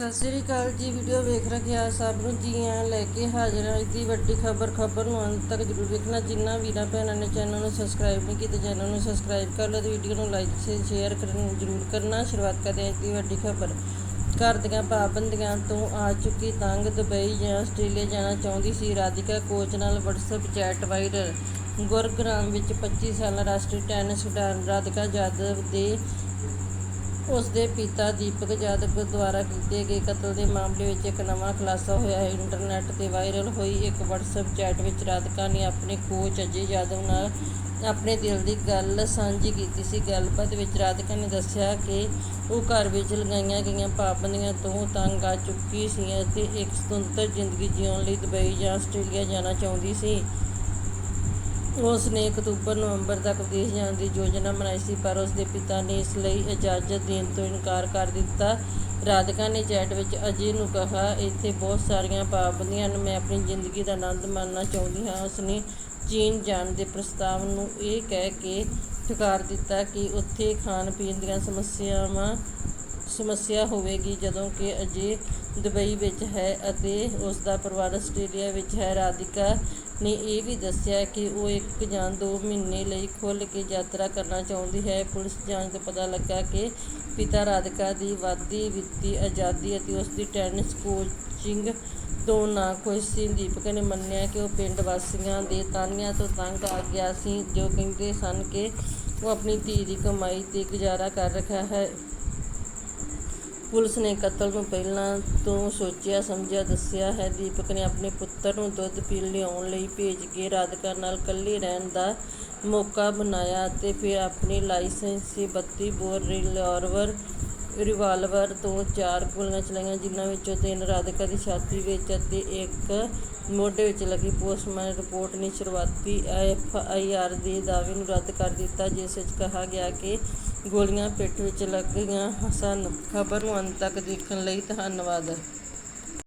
ਸਤਿ ਸ੍ਰੀ ਅਕਾਲ ਜੀ, ਵੀਡੀਓ ਵੇਖ ਰੱਖਿਆ ਸਭ ਨੂੰ। ਜੀ ਆਇਆਂ ਲੈ ਕੇ ਹਾਜ਼ਰ ਹਾਂ ਦੀ ਵੱਡੀ ਖਬਰ ਖਬਰ ਨੂੰ ਅੰਤ ਤੱਕ ਜਰੂਰ ਵੇਖਣਾ। ਜਿੰਨਾ ਵੀਰਾਂ ਭੈਣਾਂ ਨੇ ਚੈਨਲ ਨੂੰ ਸਬਸਕ੍ਰਾਈਬ ਨਹੀਂ ਕੀਤਾ, ਚੈਨਲ ਨੂੰ ਸਬਸਕ੍ਰਾਈਬ ਕਰ ਲਓ ਤੇ ਵੀਡੀਓ ਨੂੰ ਲਾਈਕ ਤੇ ਸ਼ੇਅਰ ਕਰਨ ਜਰੂਰ ਕਰਨਾ। ਸ਼ੁਰੂਆਤ ਕਰਦੇ ਹਾਂ ਦੀ ਵੱਡੀ ਖਬਰ। ਘਰ ਦੀਆਂ ਪਾਬੰਦੀਆਂ ਤੋਂ ਆ ਚੁੱਕੀ ਤੰਗ ਦੁਬਈ ਜਾਂ ਆਸਟ੍ਰੇਲੀਆ ਜਾਣਾ ਚਾਹੁੰਦੀ ਸੀ। ਰਾਧਿਕਾ ਕੋਚ ਨਾਲ WhatsApp ਚੈਟ ਵਾਇਰਲ ਗੁਰਗ੍ਰਾਮ ਵਿੱਚ 25 ਸਾਲਾ ਰਾਸ਼ਟਰੀ ਟੈਨਿਸ ਖਿਡਾਰਨ ਰਾਧਿਕਾ ਜਾਦਵ ਦੇ ਉਸ ਦੇ ਪਿਤਾ ਦੀਪਕ ਜਾਦਵ ਦੁਆਰਾ ਕੀਤੇ ਗਏ, ਕਤਲ ਦੇ ਮਾਮਲੇ ਵਿੱਚ ਇੱਕ ਨਵਾਂ ਖੁਲਾਸਾ ਹੋਇਆ। ਹੈ ਇੰਟਰਨੈੱਟ ਤੇ ਵਾਇਰਲ ਹੋਈ ਇੱਕ WhatsApp ਚੈਟ ਵਿੱਚ ਰਾਧਿਕਾ ਨੇ ਆਪਣੇ ਕੋਚ ਅਜੇ ਜਾਦਵ ਨਾਲ ਆਪਣੇ ਦਿਲ ਦੀ ਗੱਲ ਸਾਂਝੀ ਕੀਤੀ ਸੀ। ਗੱਲਬਾਤ ਵਿੱਚ ਰਾਧਿਕਾ ਨੇ ਦੱਸਿਆ ਕਿ ਉਹ ਘਰ ਵਿੱਚ ਲਗਾਈਆਂ ਗਈਆਂ ਪਾਬੰਦੀਆਂ ਤੋਂ ਤੰਗ ਆ ਚੁੱਕੀ ਸੀ ਅਤੇ ਇੱਕ ਸੁਤੰਤਰ ਜ਼ਿੰਦਗੀ ਜਿਉਣ ਲਈ ਦੁਬਈ ਜਾਂ ਆਸਟ੍ਰੇਲੀਆ ਜਾਣਾ ਚਾਹੁੰਦੀ ਸੀ। ਉਸ ਨੇ ਅਕਤੂਬਰ ਨਵੰਬਰ ਤੱਕ ਵਿਦੇਸ਼ ਜਾਣ ਦੀ ਯੋਜਨਾ ਬਣਾਈ ਸੀ, ਪਰ ਉਸ ਦੇ ਪਿਤਾ ਨੇ ਇਸ ਲਈ ਇਜਾਜ਼ਤ ਦੇਣ ਤੋਂ ਇਨਕਾਰ ਕਰ ਦਿੱਤਾ। ਰਾਧਿਕਾ ਨੇ ਚੈਟ ਵਿੱਚ ਅਜੇ ਨੂੰ ਕਿਹਾ, ਇੱਥੇ ਬਹੁਤ ਸਾਰੀਆਂ ਪਾਬੰਦੀਆਂ ਹਨ, ਮੈਂ ਆਪਣੀ ਜ਼ਿੰਦਗੀ ਦਾ ਆਨੰਦ ਮਾਣਨਾ ਚਾਹੁੰਦੀ ਹਾਂ। ਉਸ ਨੇ ਚੀਨ ਜਾਣ ਦੇ ਪ੍ਰਸਤਾਵ ਨੂੰ ਇਹ ਕਹਿ ਕੇ ਠੁਕਰਾ ਦਿੱਤਾ ਕਿ ਉੱਥੇ ਖਾਣ ਪੀਣ ਦੀਆਂ ਸਮੱਸਿਆਵਾਂ ਸਮੱਸਿਆ ਹੋਵੇਗੀ ਜਦੋਂ ਕਿ ਅਜੇ ਦੁਬਈ ਵਿੱਚ ਹੈ ਅਤੇ ਉਸ ਦਾ ਪਰਿਵਾਰ ਆਸਟ੍ਰੇਲੀਆ ਵਿੱਚ ਹੈ। ਰਾਧਿਕਾ ਨੇ ਇਹ ਵੀ ਦੱਸਿਆ ਕਿ ਉਹ ਇੱਕ ਜਾਂ ਦੋ ਮਹੀਨੇ ਲਈ ਖੁੱਲ੍ਹ ਕੇ ਯਾਤਰਾ ਕਰਨਾ ਚਾਹੁੰਦੀ ਹੈ। ਪੁਲਿਸ ਜਾਂਚ ਤੋਂ ਪਤਾ ਲੱਗਾ ਕਿ ਪਿਤਾ ਰਾਧਿਕਾ ਦੀ ਵੱਧਦੀ ਵਿੱਤੀ ਆਜ਼ਾਦੀ ਅਤੇ ਉਸ ਦੀ ਟੈਨਿਸ ਕੋਚਿੰਗ ਤੋਂ ਨਾ ਖੁਸ਼ ਸੀ। ਦੀਪਕ ਨੇ ਮੰਨਿਆ ਕਿ ਉਹ ਪਿੰਡ ਵਾਸੀਆਂ ਦੇ ਤਾਨੀਆਂ ਤੋਂ ਤੰਗ ਆ ਗਿਆ ਸੀ, ਜੋ ਕਹਿੰਦੇ ਸਨ ਕਿ ਉਹ ਆਪਣੀ ਧੀ ਦੀ ਕਮਾਈ ਤੇ ਗੁਜ਼ਾਰਾ ਕਰ ਰਿਹਾ ਹੈ। ਪੁਲਿਸ ਨੇ ਕਤਲ ਨੂੰ ਪਹਿਲਾਂ ਤੋਂ ਸੋਚਿਆ, ਸਮਝਿਆ, ਦੱਸਿਆ ਹੈ। ਦੀਪਕ ਨੇ ਆਪਣੇ ਪੁੱਤਰ ਨੂੰ ਦੁੱਧ ਪੀਣ ਲਿਆਉਣ ਲਈ ਭੇਜ ਕੇ ਰਾਧਿਕਾ ਨਾਲ ਇਕੱਲੇ ਰਹਿਣ ਦਾ ਮੌਕਾ ਬਣਾਇਆ ਅਤੇ ਫਿਰ ਆਪਣੀ ਲਾਇਸੈਂਸੀ 32 ਬੋਰ ਰਿਵਾਲਵਰ ਰਿਵਾਲਵਰ ਤੋਂ ਚਾਰ ਗੋਲੀਆਂ ਚਲਾਈਆਂ, ਜਿਨ੍ਹਾਂ ਵਿੱਚੋਂ ਤਿੰਨ ਰਾਧਿਕਾ ਦੀ ਛਾਤੀ ਵਿੱਚ ਅਤੇ ਇੱਕ ਮੋਢੇ ਵਿੱਚ ਲੱਗੀ ਪੋਸਟਮਾਰਟਮ ਰਿਪੋਰਟ ਨੇ ਸ਼ੁਰੂਆਤੀ ਐਫ ਆਈ ਆਰ ਦੇ ਦਾਅਵੇ ਨੂੰ ਰੱਦ ਕਰ ਦਿੱਤਾ, ਜਿਸ ਵਿੱਚ ਕਿਹਾ ਗਿਆ ਕਿ ਗੋਲੀਆਂ ਪਿੱਠ ਵਿੱਚ ਲੱਗ ਗਈਆਂ। ਸਨ ਖਬਰ ਨੂੰ ਅੰਤ ਤੱਕ ਦੇਖਣ ਲਈ ਧੰਨਵਾਦ।